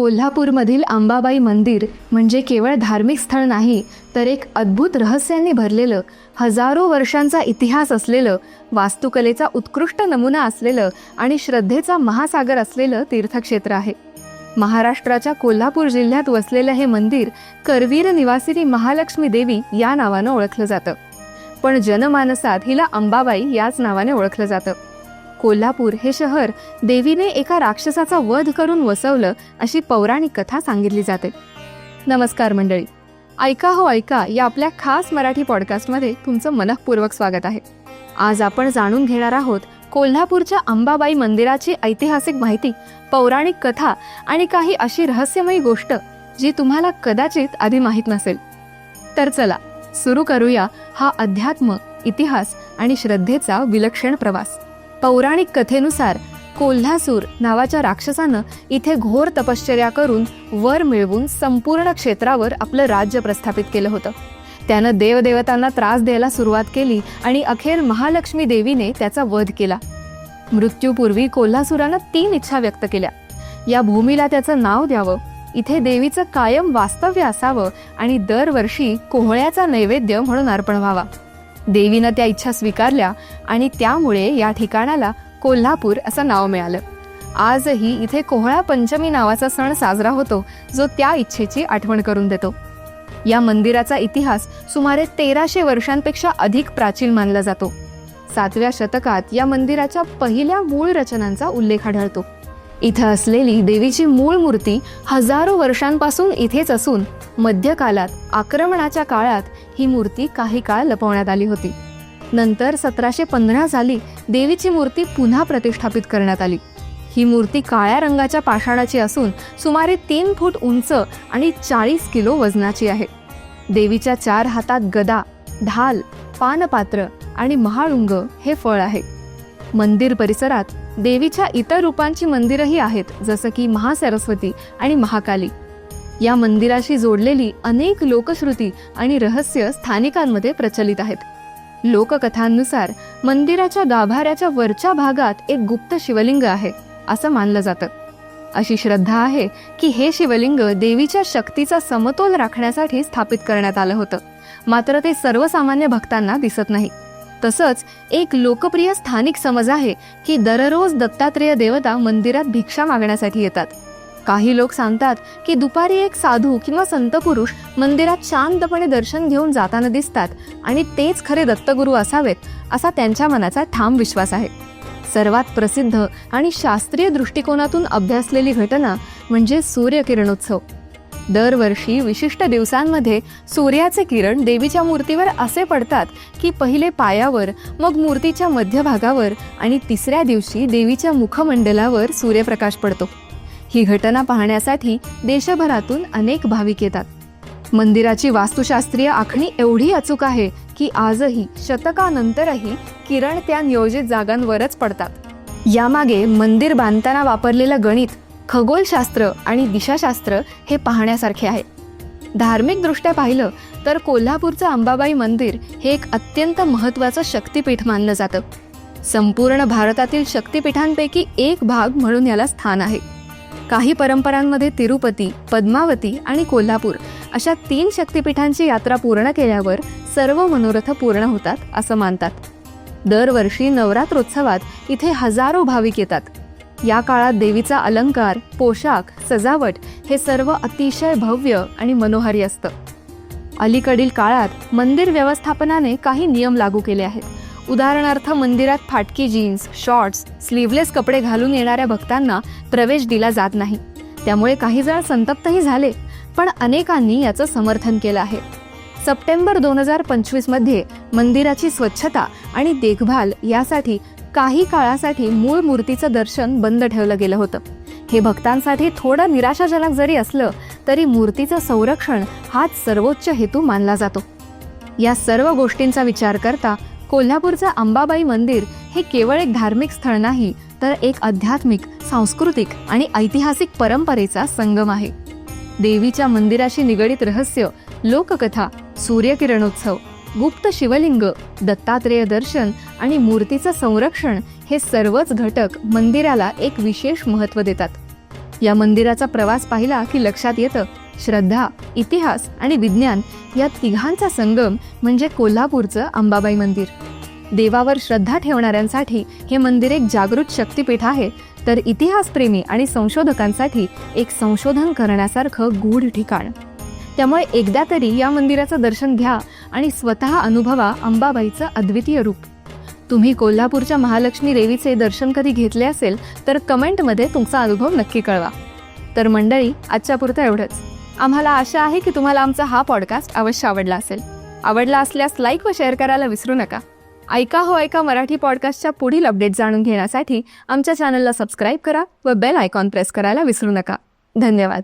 कोल्हापूरमधील अंबाबाई मंदिर म्हणजे केवळ धार्मिक स्थळ नाही तर एक अद्भुत रहस्यांनी भरलेलं हजारो वर्षांचा इतिहास असलेलं वास्तुकलेचा उत्कृष्ट नमुना असलेलं आणि श्रद्धेचा महासागर असलेलं तीर्थक्षेत्र आहे. महाराष्ट्राच्या कोल्हापूर जिल्ह्यात वसलेलं हे मंदिर करवीर निवासिनी महालक्ष्मी देवी या नावानं ओळखलं जातं. पण जनमानसात हिला अंबाबाई याच नावाने ओळखलं जातं. कोल्हापूर हे शहर देवीने एका राक्षसाचा वध करून वसवलं अशी पौराणिक कथा सांगितली जाते. नमस्कार मंडळी. ऐका हो ऐका या आपल्या खास मराठी पॉडकास्टमध्ये तुमचं मनःपूर्वक स्वागत आहे. आज आपण जाणून घेणार आहोत कोल्हापूरच्या अंबाबाई मंदिराची ऐतिहासिक माहिती पौराणिक कथा आणि काही अशी रहस्यमयी गोष्ट जी तुम्हाला कदाचित आधी माहीत नसेल. तर चला सुरू करूया हा अध्यात्म इतिहास आणि श्रद्धेचा विलक्षण प्रवास. पौराणिक कथेनुसार कोल्हासूर नावाच्या राक्षसानं इथे घोर तपश्चर्या करून वर मिळवून संपूर्ण क्षेत्रावर आपलं राज्य प्रस्थापित केलं होतं. त्यानं देवदेवतांना त्रास द्यायला सुरुवात केली आणि अखेर महालक्ष्मी देवीने त्याचा वध केला. मृत्यूपूर्वी कोल्हासुरानं तीन इच्छा व्यक्त केल्या. या भूमीला त्याचं नाव द्यावं इथे देवीचं कायम वास्तव्य असावं आणि दरवर्षी कोहळ्याचा नैवेद्य म्हणून अर्पण व्हावा. देवीनं त्या इच्छा स्वीकारल्या आणि त्यामुळे या ठिकाणाला कोल्हापूर असं नाव मिळालं. आजही इथे कोहळा पंचमी नावाचा सण साजरा होतो जो त्या इच्छेची आठवण करून देतो. या मंदिराचा इतिहास सुमारे तेराशे वर्षांपेक्षा अधिक प्राचीन मानला जातो. सातव्या शतकात या मंदिराच्या पहिल्या मूळ रचनांचा उल्लेख आढळतो. इथं असलेली देवीची मूळ मूर्ती हजारो वर्षांपासून इथेच असून मध्यकालात आक्रमणाच्या काळात ही मूर्ती काही काळ लपवण्यात आली होती. नंतर सतराशे पंधरा साली देवीची मूर्ती पुन्हा प्रतिष्ठापित करण्यात आली. ही मूर्ती काळ्या रंगाच्या पाषाणाची असून सुमारे तीन फूट उंच आणि चाळीस किलो वजनाची आहे. देवीच्या चार हातात गदा ढाल पानपात्र आणि महाळुंग हे फळ आहे. मंदिर परिसरात देवीच्या इतर रूपांची मंदिरही आहेत जसं की महासरस्वती आणि महाकाली. या मंदिराशी जोडलेली अनेक लोकश्रुती आणि रहस्य स्थानिकांमध्ये प्रचलित आहेत. लोककथांनुसार मंदिराच्या गाभाऱ्याच्या वरच्या भागात एक गुप्त शिवलिंग आहे असं मानलं जातं. अशी श्रद्धा आहे की हे शिवलिंग देवीच्या शक्तीचा समतोल राखण्यासाठी स्थापित करण्यात आलं होतं. मात्र ते सर्वसामान्य भक्तांना दिसत नाही. तसंच एक लोकप्रिय स्थानिक समज आहे की दररोज दत्तात्रेय देवता मंदिरात भिक्षा मागण्यासाठी येतात. काही लोक सांगतात की दुपारी एक साधू किंवा संत पुरुष मंदिरात शांतपणे दर्शन घेऊन जाताना दिसतात आणि तेच खरे दत्तगुरू असावेत असा त्यांच्या मनाचा ठाम विश्वास आहे. सर्वात प्रसिद्ध आणि शास्त्रीय दृष्टिकोनातून अभ्यासलेली घटना म्हणजे सूर्यकिरणोत्सव. दरवर्षी विशिष्ट दिवसांमध्ये सूर्याचे किरण देवीच्या मूर्तीवर असे पडतात की पहिले पायावर मग मूर्तीच्या मध्यभागावर आणि तिसऱ्या दिवशी देवीच्या मुखमंडलावर सूर्यप्रकाश पडतो. ही घटना पाहण्यासाठी देशभरातून अनेक भाविक येतात. मंदिराची वास्तुशास्त्रीय आखणी एवढी अचूक आहे की आजही शतकानंतरही किरण त्या नियोजित जागांवरच पडतात. यामागे मंदिर बांधताना वापरलेलं गणित खगोलशास्त्र आणि दिशाशास्त्र हे पाहण्यासारखे आहे. धार्मिकदृष्ट्या पाहिलं तर कोल्हापूरचं अंबाबाई मंदिर हे एक अत्यंत महत्त्वाचं शक्तिपीठ मानलं जातं. संपूर्ण भारतातील शक्तिपीठांपैकी एक भाग म्हणून याला स्थान आहे. काही परंपरांमध्ये तिरुपती पद्मावती आणि कोल्हापूर अशा तीन शक्तिपीठांची यात्रा पूर्ण केल्यावर सर्व मनोरथ पूर्ण होतात असं मानतात. दरवर्षी नवरात्रोत्सवात इथे हजारो भाविक येतात. या काळात देवीचा अलंकार पोशाख सजावट हे सर्व अतिशय भव्य आणि मनोहारी असतं. अलीकडील काळात मंदिर व्यवस्थापनाने काही नियम लागू केले आहेत. उदाहरणार्थ मंदिरात फाटकी जीन्स शॉर्ट्स स्लीवलेस कपडे घालून येणाऱ्या भक्तांना प्रवेश दिला जात नाही. त्यामुळे काही जण संतप्तही झाले पण अनेकांनी याचं समर्थन केलं आहे. सप्टेंबर दोन हजार पंचवीसमध्ये मंदिराची स्वच्छता आणि देखभाल यासाठी काही काळासाठी मूळ मूर्तीचं दर्शन बंद ठेवलं गेलं होतं. हे भक्तांसाठी थोडं निराशाजनक जरी असलं तरी मूर्तीचं संरक्षण हाच सर्वोच्च हेतू मानला जातो. या सर्व गोष्टींचा विचार करता कोल्हापूरचं अंबाबाई मंदिर हे केवळ एक धार्मिक स्थळ नाही तर एक आध्यात्मिक सांस्कृतिक आणि ऐतिहासिक परंपरेचा संगम आहे. देवीच्या मंदिराशी निगडित रहस्य लोककथा सूर्यकिरणोत्सव गुप्त शिवलिंग दत्तात्रेय दर्शन आणि मूर्तीचं संरक्षण हे सर्वच घटक मंदिराला एक विशेष महत्त्व देतात. या मंदिराचा प्रवास पाहिला की लक्षात येतं श्रद्धा इतिहास आणि विज्ञान या तिघांचा संगम म्हणजे कोल्हापूरचं अंबाबाई मंदिर. देवावर श्रद्धा ठेवणाऱ्यांसाठी हे मंदिर एक जागृत शक्तिपीठ आहे तर इतिहासप्रेमी आणि संशोधकांसाठी एक संशोधन करण्यासारखं गूढ ठिकाण. त्यामुळे एकदा तरी या मंदिराचं दर्शन घ्या आणि स्वतः अनुभवा अंबाबाईचं अद्वितीय रूप. तुम्ही कोल्हापूरच्या महालक्ष्मी देवीचे दर्शन कधी घेतले असेल तर कमेंटमध्ये तुमचा अनुभव नक्की कळवा. तर मंडळी आजच्या पुरतं एवढंच. आम्हाला आशा आहे की तुम्हाला आमचा हा पॉडकास्ट अवश्य आवडला असेल. आवडला असल्यास लाईक व शेअर करायला विसरू नका. ऐका हो ऐका मराठी पॉडकास्टच्या पुढील अपडेट जाणून घेण्यासाठी आमच्या चॅनलला सबस्क्राईब करा व बेल आयकॉन प्रेस करायला विसरू नका. धन्यवाद.